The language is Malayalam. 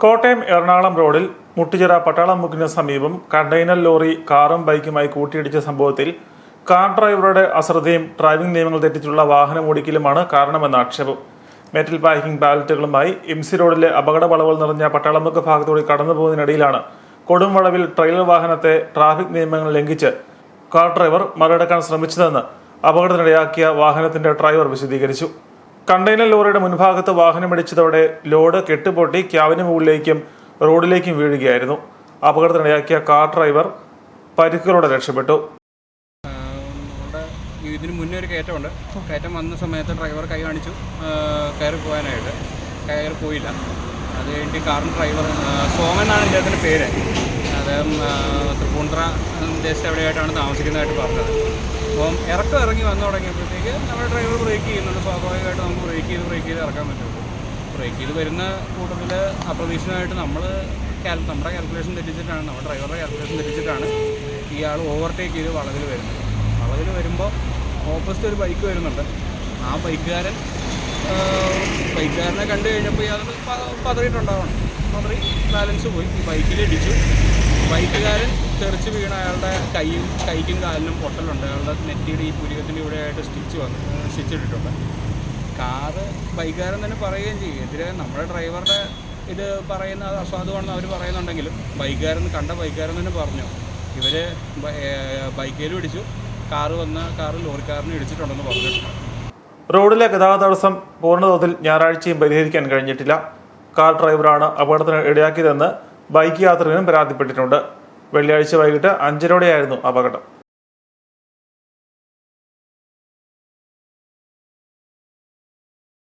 കോട്ടയം എറണാകുളം റോഡിൽ മുട്ടുചിറ പട്ടാളം മുക്കിന് സമീപം കണ്ടെയ്നർ ലോറി കാറും ബൈക്കുമായി കൂട്ടിയിടിച്ച സംഭവത്തിൽ കാർ ഡ്രൈവറുടെ അശ്രദ്ധയും ഡ്രൈവിംഗ് നിയമങ്ങൾ തെറ്റിച്ചുള്ള വാഹനം ഓടിക്കലുമാണ് കാരണമെന്ന ആക്ഷേപം. മെറ്റൽ പാക്കിംഗ് ബാലറ്റുകളുമായി എം സി റോഡിലെ അപകട വളവുകൾ നിറഞ്ഞ പട്ടാളമുക്ക് ഭാഗത്തോടെ കടന്നു പോകുന്നതിനിടയിലാണ് കൊടും വളവിൽ ട്രെയിലർ വാഹനത്തെ ട്രാഫിക് നിയമങ്ങൾ ലംഘിച്ച് കാർ ഡ്രൈവർ മറികടക്കാൻ ശ്രമിച്ചതെന്ന് അപകടത്തിനിടയാക്കിയ വാഹനത്തിന്റെ ഡ്രൈവർ വിശദീകരിച്ചു. കണ്ടെയ്നർ ലോറിയുടെ മുൻഭാഗത്ത് വാഹനമിടിച്ചതോടെ ലോഡ് കെട്ടുപൊട്ടി ക്യാബിന് മുകളിലേക്കും റോഡിലേക്കും വീഴുകയായിരുന്നു. അപകടത്തിനിടയാക്കിയ കാർ ഡ്രൈവർ പരിക്കുകളോടെ രക്ഷപ്പെട്ടു. ഇതിന് മുന്നേ ഒരു കയറ്റമുണ്ട്. കയറ്റം വന്ന സമയത്ത് ഡ്രൈവർ കൈ കാണിച്ചു. കയറി പോകാനായിട്ട്. കയറി പോയില്ല. അത് കഴിഞ്ഞിട്ട് കാറിന് ഡ്രൈവർ സോമൻ എന്നാണ് ഇദ്ദേഹത്തിന്റെ പേര്. അദ്ദേഹം തൃപ്പൂണിത്ര ദേശത്ത് എവിടെയായിട്ടാണ് താമസിക്കുന്നതായിട്ട് പറഞ്ഞത്. അപ്പം ഇറക്കം ഇറങ്ങി വന്നു തുടങ്ങിയപ്പോഴത്തേക്ക് നമ്മുടെ ഡ്രൈവർ ബ്രേക്ക് ചെയ്യുന്നുണ്ട്. സ്വാഭാവികമായിട്ട് നമുക്ക് ബ്രേക്ക് ചെയ്ത് ബ്രേക്ക് ചെയ്ത് ഇറക്കാൻ പറ്റുള്ളൂ. ബ്രേക്ക് ചെയ്ത് വരുന്ന കൂട്ടത്തിൽ അപ്രതീക്ഷിതമായിട്ട് നമ്മൾ നമ്മുടെ കാൽക്കുലേഷൻ തെറ്റിച്ചിട്ടാണ് നമ്മുടെ ഡ്രൈവറുടെ കാൽക്കുലേഷൻ തെറ്റിച്ചിട്ടാണ് ഇയാൾ ഓവർടേക്ക് ചെയ്ത് വളവിൽ വരുന്നത്. വളവിൽ വരുമ്പോൾ ഓപ്പോസിറ്റ് ഒരു ബൈക്ക് വരുന്നുണ്ട്. ആ ബൈക്കുകാരൻ ബൈക്കുകാരനെ കണ്ടു കഴിഞ്ഞപ്പോൾ ഇയാൾ പതറിയിട്ടുണ്ടാവണം. പതറി ബാലൻസ് പോയി. ബൈക്കിൽ ഇടിച്ചു. ബൈക്കുകാരൻ തെറിച്ച് വീണ അയാളുടെ കൈയും കൈക്കും കാലിനും പൊട്ടലുണ്ട്. അയാളുടെ നെറ്റിയുടെ ഈ പുരികത്തിന്റെ ഇവിടെ ആയിട്ട് സ്റ്റിച്ച് വന്നു. സ്റ്റിച്ച് ഇട്ടിട്ടുണ്ട്. കാറ് ബൈക്കുകാരൻ തന്നെ പറയുകയും ചെയ്യും. എതിരെ നമ്മുടെ ഡ്രൈവറുടെ ഇത് പറയുന്ന അസാധുവാണെന്ന് അവർ പറയുന്നുണ്ടെങ്കിലും ബൈക്കുകാരൻ കണ്ട ബൈക്കുകാരൻ തന്നെ പറഞ്ഞു. ഇവർ ബൈക്കേലും ഇടിച്ചു. കാറ് വന്ന കാറ് ലോറിക്കാരനും ഇടിച്ചിട്ടുണ്ടെന്ന് പറഞ്ഞിട്ടുണ്ട്. റോഡിലെ ഗതാഗത തടസ്സം പൂർണതോതിൽ ഞായറാഴ്ചയും പരിഹരിക്കാൻ കഴിഞ്ഞിട്ടില്ല. കാർ ഡ്രൈവറാണ് അപകടത്തിന് ഇടയാക്കിയതെന്ന് ബൈക്ക് യാത്രികനും പരാതിപ്പെട്ടിട്ടുണ്ട്. വെള്ളിയാഴ്ച വൈകിട്ട് അഞ്ചരോടെയായിരുന്നു അപകടം.